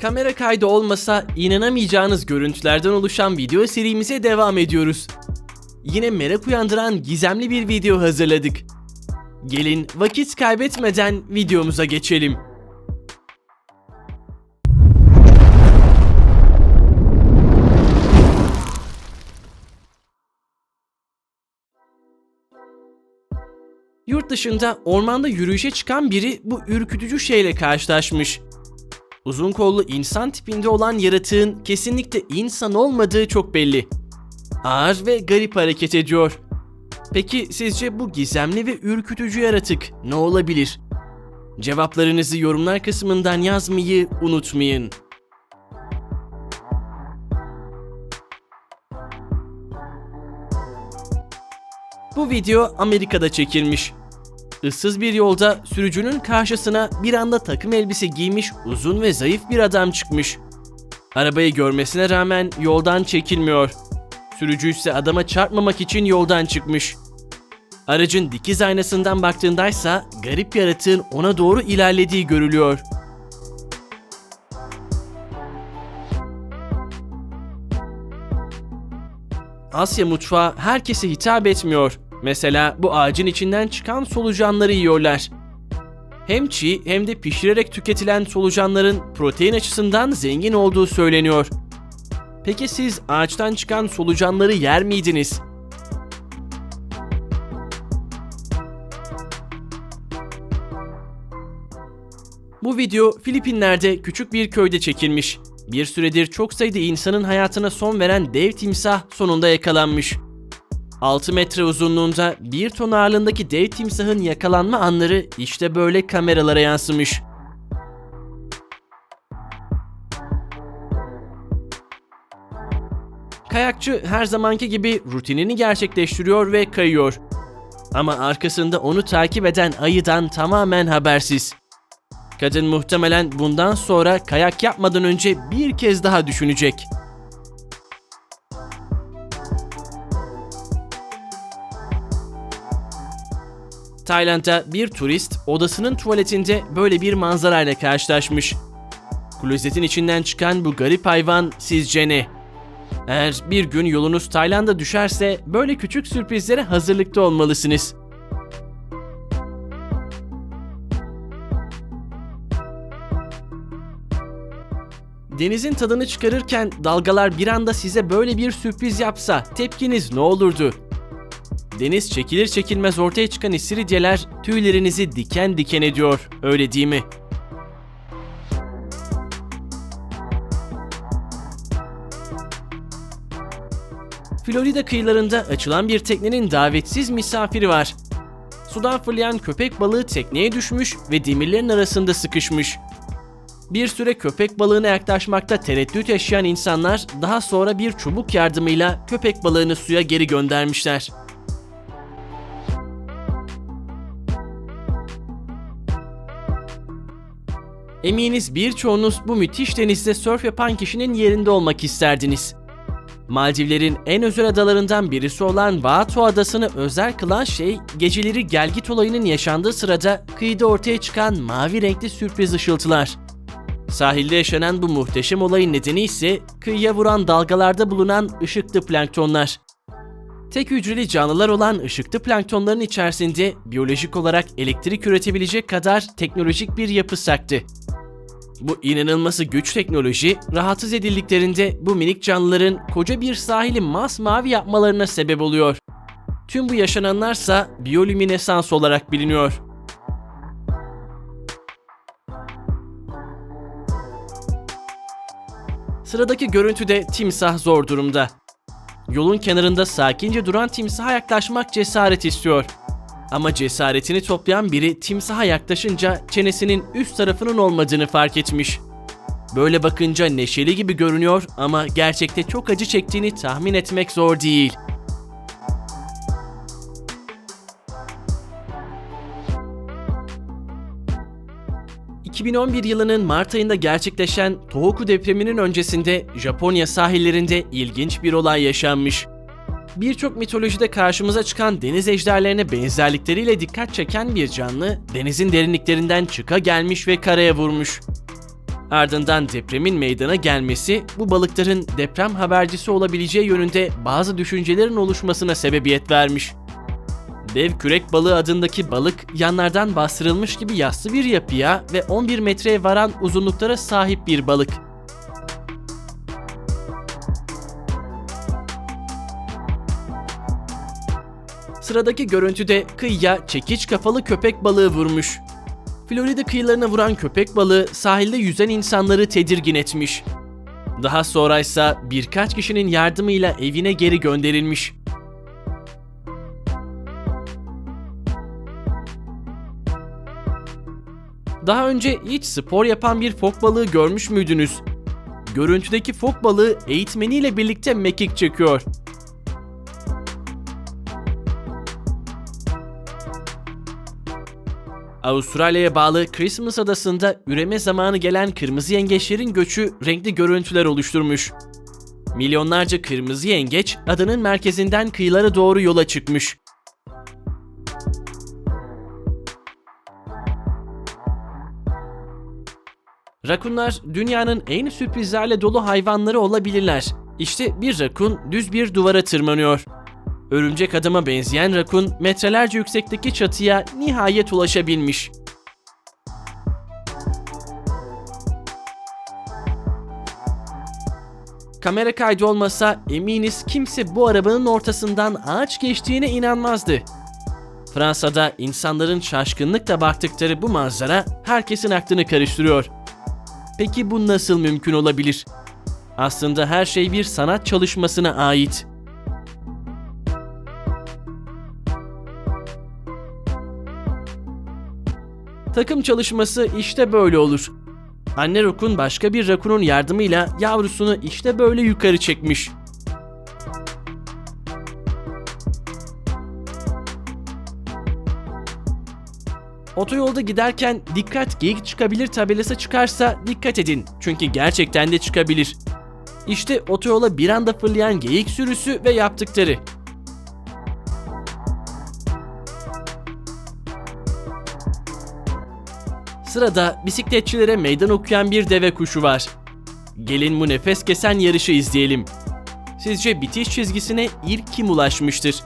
Kamera kaydı olmasa inanamayacağınız görüntülerden oluşan video serimize devam ediyoruz. Yine merak uyandıran gizemli bir video hazırladık. Gelin vakit kaybetmeden videomuza geçelim. Yurt dışında ormanda yürüyüşe çıkan biri bu ürkütücü şeyle karşılaşmış. Uzun kollu insan tipinde olan yaratığın kesinlikle insan olmadığı çok belli. Ağır ve garip hareket ediyor. Peki sizce bu gizemli ve ürkütücü yaratık ne olabilir? Cevaplarınızı yorumlar kısmından yazmayı unutmayın. Bu video Amerika'da çekilmiş. Issız bir yolda sürücünün karşısına bir anda takım elbise giymiş uzun ve zayıf bir adam çıkmış. Arabayı görmesine rağmen yoldan çekilmiyor. Sürücü ise adama çarpmamak için yoldan çıkmış. Aracın dikiz aynasından baktığındaysa garip yaratığın ona doğru ilerlediği görülüyor. Asya mutfağı herkese hitap etmiyor. Mesela bu ağacın içinden çıkan solucanları yiyorlar. Hem çiğ hem de pişirerek tüketilen solucanların protein açısından zengin olduğu söyleniyor. Peki siz ağaçtan çıkan solucanları yer miydiniz? Bu video Filipinler'de küçük bir köyde çekilmiş. Bir süredir çok sayıda insanın hayatına son veren dev timsah sonunda yakalanmış. 6 metre uzunluğunda 1 ton ağırlığındaki dev timsahın yakalanma anları işte böyle kameralara yansımış. Kayakçı her zamanki gibi rutinini gerçekleştiriyor ve kayıyor. Ama arkasında onu takip eden ayıdan tamamen habersiz. Kadın muhtemelen bundan sonra kayak yapmadan önce bir kez daha düşünecek. Tayland'da bir turist odasının tuvaletinde böyle bir manzarayla karşılaşmış. Klozetin içinden çıkan bu garip hayvan sizce ne? Eğer bir gün yolunuz Tayland'a düşerse böyle küçük sürprizlere hazırlıklı olmalısınız. Denizin tadını çıkarırken dalgalar bir anda size böyle bir sürpriz yapsa tepkiniz ne olurdu? Deniz çekilir çekilmez ortaya çıkan istiridyeler tüylerinizi diken diken ediyor, öyle değil mi? Florida kıyılarında açılan bir teknenin davetsiz misafiri var. Sudan fırlayan köpek balığı tekneye düşmüş ve demirlerin arasında sıkışmış. Bir süre köpek balığına yaklaşmakta tereddüt yaşayan insanlar daha sonra bir çubuk yardımıyla köpek balığını suya geri göndermişler. Eminiz birçoğunuz bu müthiş denizde sörf yapan kişinin yerinde olmak isterdiniz. Maldivlerin en özel adalarından birisi olan Vanuatu adasını özel kılan şey geceleri gelgit olayının yaşandığı sırada kıyıda ortaya çıkan mavi renkli sürpriz ışıltılar. Sahilde yaşanan bu muhteşem olayın nedeni ise kıyıya vuran dalgalarda bulunan ışıklı planktonlar. Tek hücreli canlılar olan ışıklı planktonların içerisinde biyolojik olarak elektrik üretebilecek kadar teknolojik bir yapı saktı. Bu inanılması güç teknoloji, rahatsız edildiklerinde bu minik canlıların koca bir sahili masmavi yapmalarına sebep oluyor. Tüm bu yaşananlarsa biyolüminesans olarak biliniyor. Sıradaki görüntüde timsah zor durumda. Yolun kenarında sakince duran timsaha yaklaşmak cesaret istiyor. Ama cesaretini toplayan biri timsaha yaklaşınca çenesinin üst tarafının olmadığını fark etmiş. Böyle bakınca neşeli gibi görünüyor ama gerçekte çok acı çektiğini tahmin etmek zor değil. ...2011 yılının Mart ayında gerçekleşen Tohoku depreminin öncesinde Japonya sahillerinde ilginç bir olay yaşanmış. Birçok mitolojide karşımıza çıkan deniz ejderlerine benzerlikleriyle dikkat çeken bir canlı denizin derinliklerinden çıka gelmiş ve karaya vurmuş. Ardından depremin meydana gelmesi bu balıkların deprem habercisi olabileceği yönünde bazı düşüncelerin oluşmasına sebebiyet vermiş. Dev kürek balığı adındaki balık yanlardan bastırılmış gibi yassı bir yapıya ve 11 metreye varan uzunluklara sahip bir balık. Sıradaki görüntüde kıyıya çekiç kafalı köpek balığı vurmuş. Florida kıyılarına vuran köpek balığı sahilde yüzen insanları tedirgin etmiş. Daha sonra ise birkaç kişinin yardımıyla evine geri gönderilmiş. Daha önce hiç spor yapan bir fok balığı görmüş müydünüz? Görüntüdeki fok balığı eğitmeniyle birlikte mekik çekiyor. Avustralya'ya bağlı Christmas adasında üreme zamanı gelen kırmızı yengeçlerin göçü renkli görüntüler oluşturmuş. Milyonlarca kırmızı yengeç adanın merkezinden kıyılara doğru yola çıkmış. Rakunlar dünyanın en sürprizlerle dolu hayvanları olabilirler. İşte bir rakun düz bir duvara tırmanıyor. Örümcek adama benzeyen rakun metrelerce yüksekteki çatıya nihayet ulaşabilmiş. Kamera kaydı olmasa eminiz kimse bu arabanın ortasından ağaç geçtiğine inanmazdı. Fransa'da insanların şaşkınlıkla baktıkları bu manzara herkesin aklını karıştırıyor. Peki bu nasıl mümkün olabilir? Aslında her şey bir sanat çalışmasına ait. Takım çalışması işte böyle olur. Anne rakun başka bir rakunun yardımıyla yavrusunu işte böyle yukarı çekmiş. Otoyolda giderken dikkat geyik çıkabilir tabelası çıkarsa dikkat edin çünkü gerçekten de çıkabilir. İşte otoyola bir anda fırlayan geyik sürüsü ve yaptıkları. Sırada bisikletçilere meydan okuyan bir deve kuşu var. Gelin bu nefes kesen yarışı izleyelim. Sizce bitiş çizgisine ilk kim ulaşmıştır?